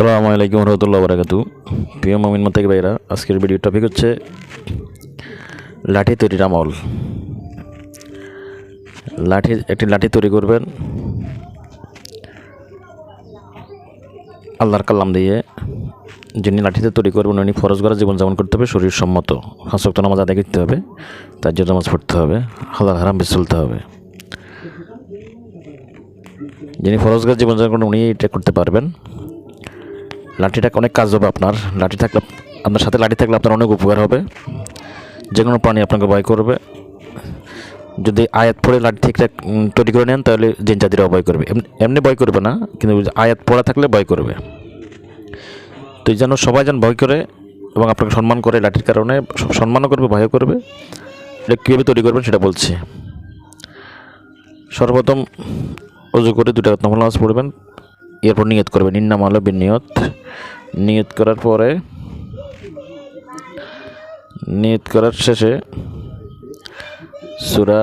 আসসালামু আলাইকুম রহমতুল্লাহ বারাকাতু। প্রিয় মমিন মাতাকি ভাইরা আজকের ভিডিও টপিক হচ্ছে লাঠি তৈরির আমল। লাঠি, একটি লাঠি তৈরি করবেন আল্লাহর কালাম দিয়ে। যিনি লাঠিতে তৈরি করবেন, উনি ফরজ করা জীবনযাপন করতে হবে, শরীর সম্মত। হাসক্ত নামাজ আদায় করতে হবে, তার জন্য নামাজ পড়তে হবে, হালাল হারাম চলতে হবে। যিনি ফরজ করা জীবনযাপন করেন উনি এটা করতে পারবেন। লাঠিটা অনেক কাজ হবে আপনার। লাঠি থাকলে আপনার সাথে লাঠি থাকলে আপনার অনেক উপকার হবে। যে কোনো প্রাণী আপনাকে ভয় করবে। যদি আয়াত পড়ে লাঠি উম, তৈরি করে নেন তাহলে জিন জাতিরাও ভয় করবে। এমনি- ভয় করবে না কিন্তু আয়াত পড়া থাকলে ভয় করবে। তো যেন সবাই যেন ভয় করে এবং আপনাকে সম্মান করে লাঠির কারণে সম্মানও করবে ভয়ও করবে। এটা কীভাবে তৈরি করবেন সেটা বলছি। সর্বপ্রথম অজু করে দুটা নামাজ পড়বেন। এরপর নিয়ত করবেন ইন্নাম আলো বিনিয়ত নিয়ত করার পরে, নিয়ত করার শেষে সুরা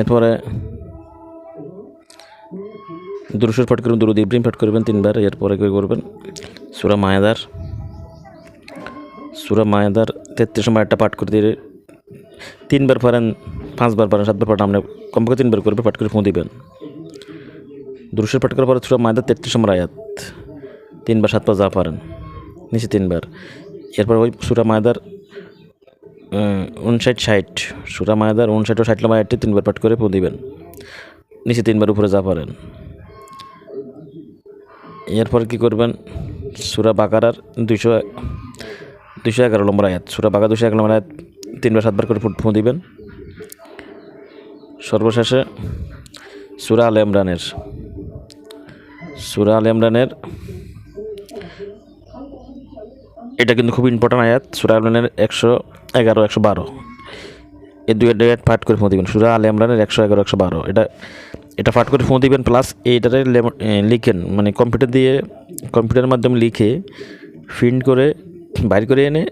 এরপরে দুরুসুর পাঠ করবেন, দুরুদ ইব্রিম পাঠ করবেন তিনবার, এরপরে কী করবেন? সুরা মায়াদার সুরা মায়াদার তেত্রিশ সময় একটা পাঠ করে দিয়ে তিনবার পারেন, পাঁচবার পারেন, সাতবার পারেন, আপনি কমপক্ষে তিনবার করবে পাঠ করে ফোঁ দিবেন। দুরুসের পাঠ করার পরে সুরা মায়াদার তেত্রিশ নম্বর আয়াত। তিনবার, সাতবার যা পারেন, নিচে তিনবার। এরপর ওই সুরা মায়াদার উনষাট, ষাট। সুরা মায়াদার উনষাট ও ষাট নম্বর আয়াতটি তিনবার পাঠ করে ফোঁ দিবেন। নিচে তিনবার উপরে যা পারেন। এরপর কি করবেন? সুরা বাকারার দুইশো দুইশো এগারো নম্বর আয়াত। সুরা বাঘা দুশো এগারো নম্বর আয়াত তিনবার, সাতবার করে ফুট ফুঁ, দিবেন। সর্বশেষে সুরা আল ইমরানের, সুরা আল ইমরানের, এটা কিন্তু খুব ইম্পর্ট্যান্ট আয়াত, সুরা আল ইমরানের একশো এগারো, একশো বারো। এই দুই আয়াত পাঠ করে ফোঁ, দিবেন। সুরা আল ইমরানের একশো এগারো, একশো বারো। এটা এটা পাঠ করে ফোঁ, দিবেন প্লাস এইটারে লিখেন। মানে কম্পিউটার দিয়ে, কম্পিউটারের মাধ্যমে লিখে প্রিন্ট করে, বাইর করে এনে,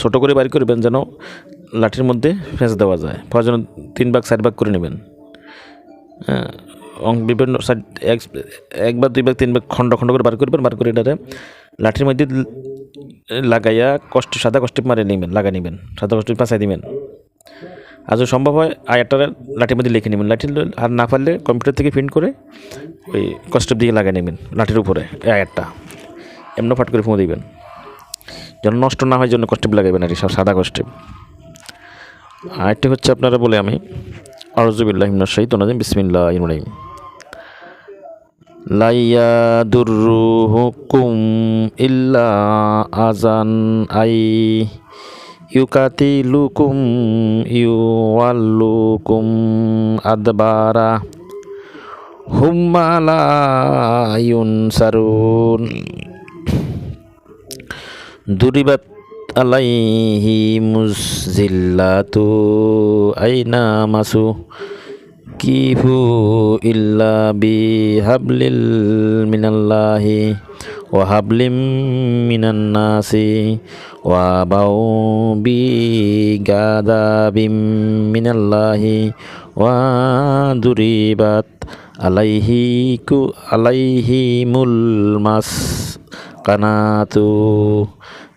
ছোটো করে বাইর করবেন যেন লাঠির মধ্যে ফেঁস দেওয়া যায়। প্রয়োজন তিন ভাগ, চার ভাগ করে নেবেন। হ্যাঁ বিভিন্ন সাইড এক এক একবার দুই ভাগ, তিন ভাগ খণ্ড খণ্ড করে বার করবেন বার করে এটারে লাঠির মধ্যে লাগাইয়া কষ্ট, সাদা কষ্টে মারে নেবেন লাগাই নেবেন, সাদা কষ্টে পাঁচাই দিবেন। আর যদি সম্ভব হয় আয়ারটারে লাঠির মধ্যে লিখে নেবেন। লাঠি আর না পারলে কম্পিউটার থেকে প্রিন্ট করে ওই কষ্টের দিকে লাগিয়ে নেবেন লাঠির উপরে আয়ারটা এমন ফাট করে ফুঁ দিবেন। যেন নষ্ট না হয় জন্য কষ্টেপ লাগাবেন আর কি সব সাদা কষ্টেপ আরেকটি হচ্ছে আপনারা বলে আমি আরজুবিল্লাহ শাহিদ নাজিম লাইয়া দুরুহুকুম ইল্লা আজান আই ইউকাতিলুকুম, ইউওয়াল্লুকুম আদবারা। হুম্মালা ইউনসারুন। দুরিবাত আলাইহি মুজিল্লাতু আইনা মাসু কিফু ইল্লা বিহাবলিল মিনাল্লাহি ওয়া হাবলিম মিনান্নাসি ওয়া বাউ বি গাদাবিম মিনাল্লাহি ওয়া দুরিবাত আলাইহি কু আলাইহি মুল মাস, কানাতু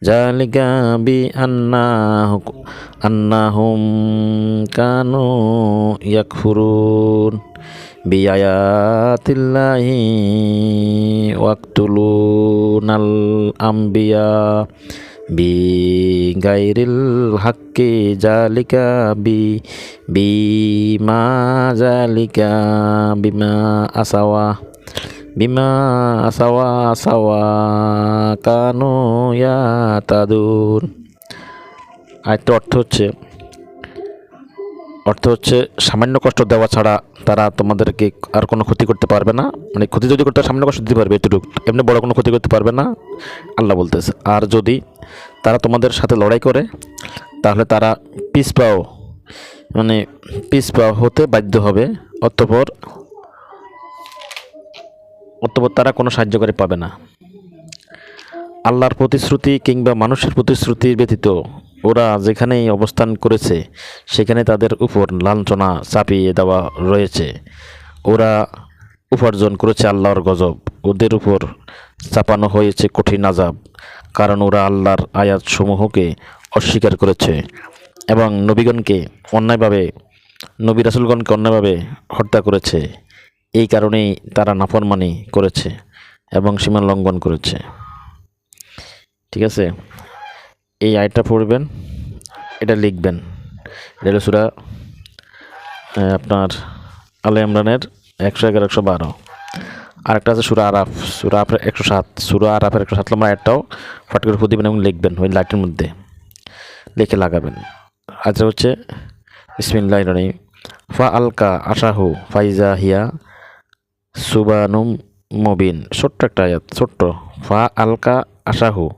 জালিকা বি আন্নাহু আন্নাহুম কানু ইয়াকফুরুন, বিআয়াতিল্লাহি ওয়াক্তুলুনাল আম্বিয়া বি গাইরিল হাক্কি জালিকা বি, বিমা জালিকা বিমা আসাওয়া। বিমা আসাওয়া আসাওয়া কানু ইয়াতাদুন আরেকটা অর্থ হচ্ছে অর্থ হচ্ছে সামান্য কষ্ট দেওয়া ছাড়া তারা তোমাদেরকে আর কোনো ক্ষতি করতে পারবে না। মানে ক্ষতি যদি করতে সামান্য কষ্ট দিতে পারবে এতটুকু। এমনি বড় কোনো ক্ষতি করতে পারবে না, আল্লাহ বলতেছে। আর যদি তারা তোমাদের সাথে লড়াই করে, তাহলে তারা পিস পাও মানে পিস পাও হতে বাধ্য হবে। অতঃপর অতঃপর তারা কোনো সাহায্যকারী পাবে না। আল্লাহর প্রতিশ্রুতি কিংবা মানুষের প্রতিশ্রুতি ব্যতীত ওরা যেখানেই অবস্থান করেছে, সেখানে তাদের উপর লাঞ্ছনা চাপিয়ে দেওয়া রয়েছে। ওরা উপার্জন করেছে আল্লাহর গজব। ওদের উপর চাপানো হয়েছে কঠিন আজাব কারণ ওরা আল্লাহর আয়াতসমূহকে অস্বীকার করেছে এবং নবীগণকে অন্যায়ভাবে, নবী রাসুলগণকে অন্যায়ভাবে হত্যা করেছে। এই কারণেই তারা নাফরমানি করেছে এবং সীমা লঙ্ঘন করেছে। ঠিক আছে? এই আয়টা পড়বেন, এটা লিখবেন। এটা সুরা আপনার আলে ইমরানের একশো এগারো, একশো বারো। আরেকটা আছে সুরা আরাফ, সুরা আফের একশো সাত। সুরা আরাফের একশো সাত নম্বর আয়টাও ফট করে এবং লিখবেন ওই লাইটের মধ্যে। লিখে লাগাবেন। আচ্ছা হচ্ছে বিসমিল্লাহ রহিম। ফা আলকা আশাহু ফাইজা হিয়া সুবানুম মবিন। ছোট্ট একটা আয়াত, ছোট্ট। ফা আলকা আশাহু,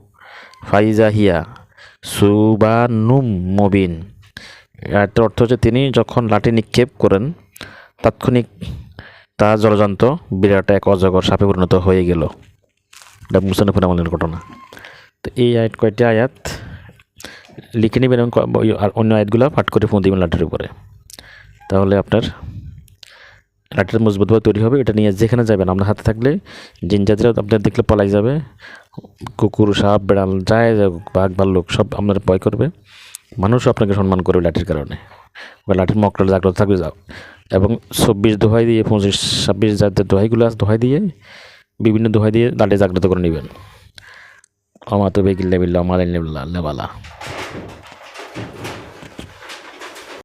ফাইজা হিয়া, সুবানুম মবিন। এটার অর্থ হচ্ছে তিনি যখন লাঠি নিক্ষেপ করেন, তাৎক্ষণিক তা জলজান্ত বিরাট এক অজগর সাপে পরিণত হয়ে গেল। এটা মুসানফুর ঘটনা। তো এই আয়াত কয়টি আয়াত? লিখে নেবেন এবং অন্য আয়াতগুলো পাঠ করে ফোন দিবেন লাঠির উপরে। তাহলে আপনার লাঠিটা মজবুতভাবে তৈরি হবে, এটা নিয়ে যেখানে যাবেন, আপনার হাতে থাকলে জিন জাতিরা আপনার দেখলে পলাই যাবে। কুকুর, সাপ, বেড়াল যায় বাঘ ভাল্লুক সব আপনার ভয় করবে। মানুষও আপনাকে সম্মান করবে লাঠির কারণে। বা লাঠির মকরাল জাগ্রত থাকবে, যাও। এবং চব্বিশ দোহাই দিয়ে, পঁচিশ, ছাব্বিশ জাতের দোহাইগুলো আছে, দোহাই দিয়ে, বিভিন্ন দোহাই দিয়ে লাঠি জাগ্রত করে নেবেন। আমার তো বেগিল্লা বিল্লা আমার নেবালা